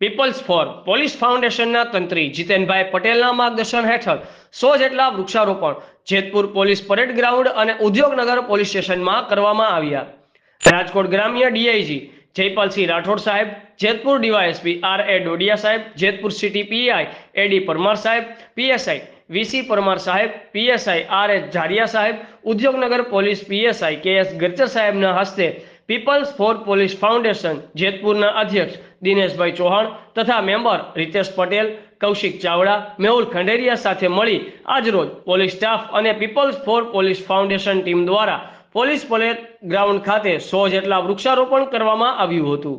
People's for police ફાઉન્ડેશનના તંત્રી જીતેનભાઈ પટેલના માર્ગદર્શન હેઠળ સો જેટલા વૃક્ષારોપણ જેતપુર પોલીસ પરેડ ગ્રાઉન્ડ અને ઉદ્યોગનગર પોલીસ સ્ટેશનમાં કરવામાં આવ્યા. રાજકોટ ગ્રામ્ય ડીઆઈજી જયપાલસિંહ રાઠોડ સાહેબ, Jetpur DySP R A Dodiya સાહેબ, Jetpur city PI AD Parmar સાહેબ, પીએસઆઈ વીસી પરમાર સાહેબ, પીએસઆઈ આર એસ ઝારિયા સાહેબ, Udyognagar police PSI K S Garchar સાહેબના હસ્તે પીપલ્સ ફોર પોલીસ ફાઉન્ડેશન, જેતપુરના અધ્યક્ષ દિનેશભાઈ ચૌહાણ તથા મેમ્બર રીતેશ પટેલ, કૌશિક ચાવડા, મેહુલ ખંડેરિયા સાથે મળી આજરોજ પોલીસ સ્ટાફ અને people's for police foundation team દ્વારા પોલીસ પરેડ ગ્રાઉન્ડ ખાતે સો જેટલા વૃક્ષારોપણ કરવામાં આવ્યું હતું.